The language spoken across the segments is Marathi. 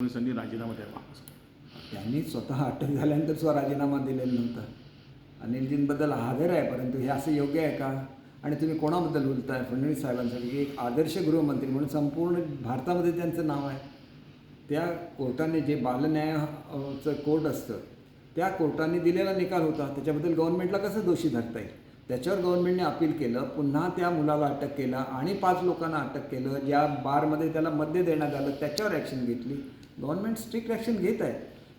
पोलिसांनी राजीनामा द्यावा. त्यांनी स्वतः अटक झाल्यानंतर सुद्धा राजीनामा दिलेला नव्हता. अनिलजींबद्दल आदर आहे परंतु हे असं योग्य आहे का? आणि तुम्ही कोणाबद्दल बोलताय? फडणवीस साहेबांसाठी एक आदर्श गृहमंत्री म्हणून संपूर्ण भारतामध्ये त्यांचं नाव आहे. त्या कोर्टाने जे बालन्यायाचं कोर्ट असतं त्या कोर्टाने दिलेला निकाल होता. त्याच्याबद्दल गव्हर्नमेंटला कसं दोषी धरता येईल? त्याच्यावर गव्हर्नमेंटने अपील केलं पुन्हा त्या मुलाला अटक केलं आणि पाच लोकांना अटक केलं ज्या बारमध्ये त्याला मद्य देण्यात आलं त्याच्यावर ॲक्शन घेतली. गव्हर्नमेंट स्ट्रिक्ट ॲक्शन घेत आहे.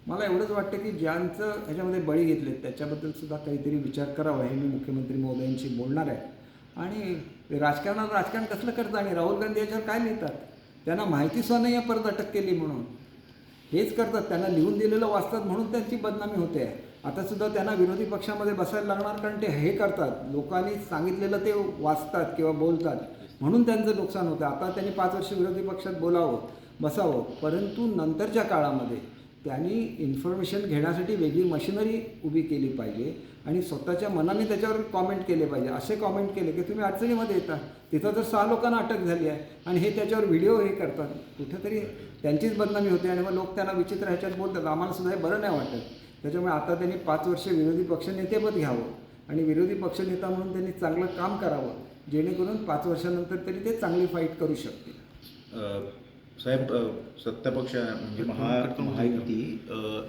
मला एवढंच वाटतं की ज्यांचं ह्याच्यामध्ये बळी घेतले त्याच्याबद्दल सुद्धा काहीतरी विचार करावा हे मी मुख्यमंत्री महोदयांशी बोलणार आहे. आणि राजकारणात राजकारण कसलं करतं? आणि राहुल गांधी याच्यावर काय लिहितात? त्यांना माहिती सुद्धा नाही आहे परत अटक केली म्हणून. हेच करतात. त्यांना लिहून दिलेलं वाचतात म्हणून त्यांची बदनामी होते. आहे आता सुद्धा त्यांना विरोधी पक्षामध्ये बसायला लागणार कारण ते हे करतात. लोकांनी सांगितलेलं ते वाचतात किंवा बोलतात. म्हणून त्यांचं नुकसान होतं. आता त्यांनी पाच वर्ष विरोधी पक्षात बोलावं बसावं. परंतु नंतरच्या काळामध्ये त्यांनी इन्फॉर्मेशन घेण्यासाठी वेगळी मशिनरी उभी केली पाहिजे आणि स्वतःच्या मनाने त्याच्यावर कॉमेंट केले पाहिजे. असे कॉमेंट केले की तुम्ही अडचणीमध्ये येता. तिथं तर सहा लोकांना अटक झाली आहे आणि हे त्याच्यावर व्हिडिओ हे करतात. कुठेतरी त्यांचीच बदनामी होते आणि मग लोक त्यांना विचित्र ह्याच्यात बोलतात. आम्हाला सुद्धा हे बरं नाही वाटत. त्याच्यामुळे आता त्यांनी पाच वर्ष विरोधी पक्षनेतेपद घ्यावं आणि विरोधी पक्षनेता म्हणून त्यांनी चांगलं काम करावं जेणेकरून पाच वर्षानंतर तरी ते चांगली फाईट करू शकतील. अ, साहेब सत्तापक्ष म्हणजे महा महायुती अ,